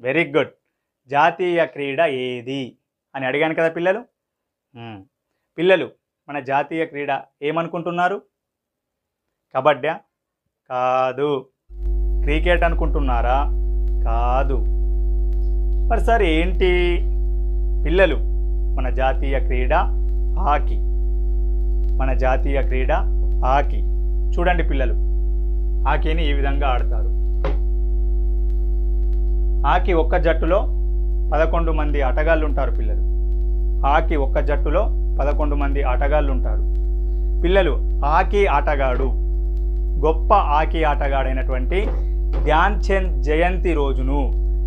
Very good జాతీయ క్రీడ ఏది? అని అడిగాను కదా పిల్లలు? పిల్లలు మన జాతీయ క్రీడ ఏమనుకుంటున్నారు? కబడ్డా? కాదు. క్రికెట్ అనుకుంటున్నారా? కాదు. మరి సార్ ఏంటి? పిల్లలు మన జాతీయ క్రీడ హాకీ. మన జాతీయ క్రీడ హాకీ. చూడండి పిల్లలు హాకీని ఈ విధంగా ఆడతారు? హాకీ ఒక్క జట్టులో పదకొండు మంది ఆటగాళ్ళు ఉంటారు పిల్లలు. హాకీ ఒక్క జట్టులో పదకొండు మంది ఆటగాళ్ళు ఉంటారు పిల్లలు హాకీ ఆటగాడు గొప్ప హాకీ ఆటగాడైనటువంటి ధ్యాన్ చంద్ జయంతి రోజును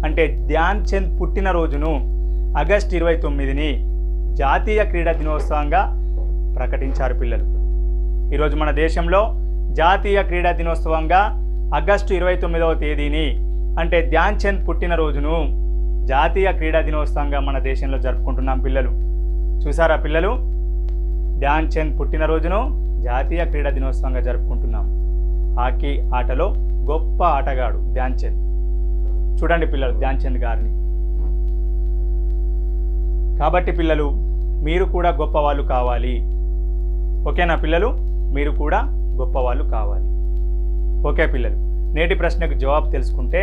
అంటే ధ్యాన్ చంద్ పుట్టిన రోజును ఆగస్ట్ ఇరవై తొమ్మిదిని జాతీయ క్రీడా దినోత్సవంగా ప్రకటించారు పిల్లలు. ఈరోజు మన దేశంలో జాతీయ క్రీడా దినోత్సవంగా ఆగస్టు ఇరవై తొమ్మిదవ తేదీని అంటే ధ్యాన్ చంద్ పుట్టినరోజును జాతీయ క్రీడా దినోత్సవంగా మన దేశంలో జరుపుకుంటున్నాం పిల్లలు. చూసారా పిల్లలు? ధ్యాన్ చంద్ పుట్టినరోజును జాతీయ క్రీడా దినోత్సవంగా జరుపుకుంటున్నాం. హాకీ ఆటలో గొప్ప ఆటగాడు ధ్యాన్ చంద్. చూడండి పిల్లలు ధ్యాన్ చంద్ గారిని. కాబట్టి పిల్లలు మీరు కూడా గొప్పవాళ్ళు కావాలి. ఓకేనా పిల్లలు? మీరు కూడా గొప్పవాళ్ళు కావాలి. ఓకే పిల్లలు. నేటి ప్రశ్నకు జవాబు తెలుసుకుంటే